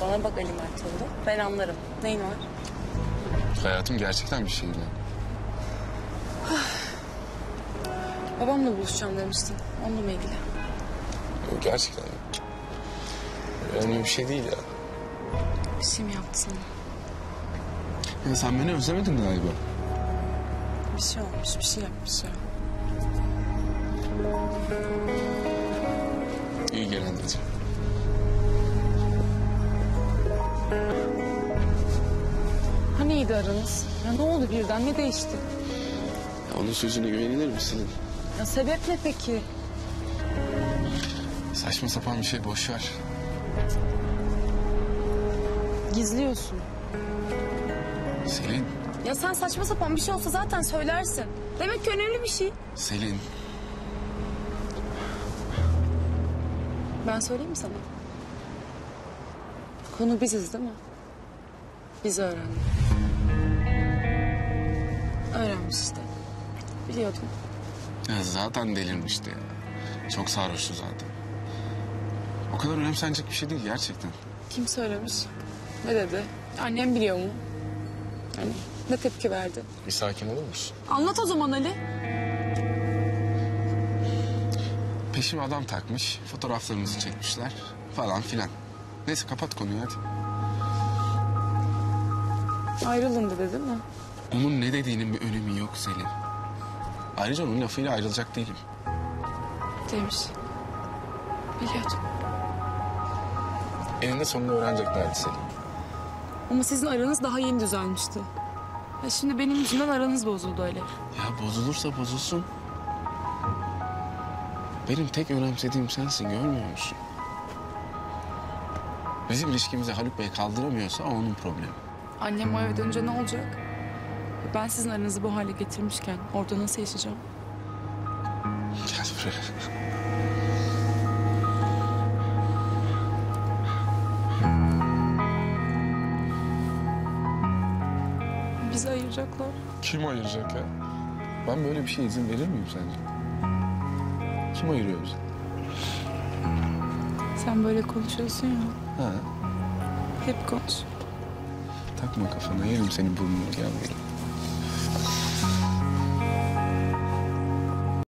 Bana bak Ali Mertoğlu. Ben anlarım. Neyin var? Hayatım gerçekten bir şey mi? Babamla buluşacağım demiştin. Onunla mı ilgili? Yok, Gerçekten. Önemli bir şey değil ya. Bir şey mi yaptı sana? Ya sen beni özlemedin galiba. Bir şey olmuş, bir şey yapmış ya. İyiydi aranız? Ya ne oldu birden? Ne değişti? Ya onun sözüne güvenilir misin? Ya sebep ne peki? Saçma sapan bir şey boş ver. Gizliyorsun. Selin, Ya sen saçma sapan bir şey olsa zaten söylersin. Demek ki önemli bir şey. Selin. Ben söyleyeyim mi sana? Konu biziz değil mi? Biz öğrendik. Öğrenmiş işte. Biliyordum. Ya zaten delirmişti ya. Çok sarhoştu zaten. O kadar önemsenecek bir şey değil gerçekten. Kim söylemiş? Ne dedi? Annem biliyor mu? Yani ne tepki verdi? Bir sakin olur musun? Anlat o zaman Ali. Peşime adam takmış, fotoğraflarımızı çekmişler falan filan. Neyse kapat konuyu hadi. Ayrılın dedi değil mi? Onun ne dediğinin bir önemi yok Selin. Ayrıca onun lafıyla ayrılacak değilim. Demiş. Biliyordum. Eninde sonunda öğreneceklerdi Selin. Ama sizin aranız daha yeni düzelmişti. Ya şimdi benim yüzümden aranız bozuldu öyle. Ya bozulursa bozulsun. Benim tek önemsediğim sensin görmüyor musun? Bizim ilişkimizi Haluk Bey kaldıramıyorsa o onun problemi. Annem o eve dönünce ne olacak? Ben sizin aranızı bu hale getirmişken orada nasıl yaşayacağım? Gel buraya. Bizi ayıracaklar. Kim ayıracak ya? Ben böyle bir şeye izin verir miyim sence? Kim ayırıyor bizi? Sen böyle konuşuyorsun ya. Ha, Hep konuş. takma kafana yerim senin burnunu gel buraya.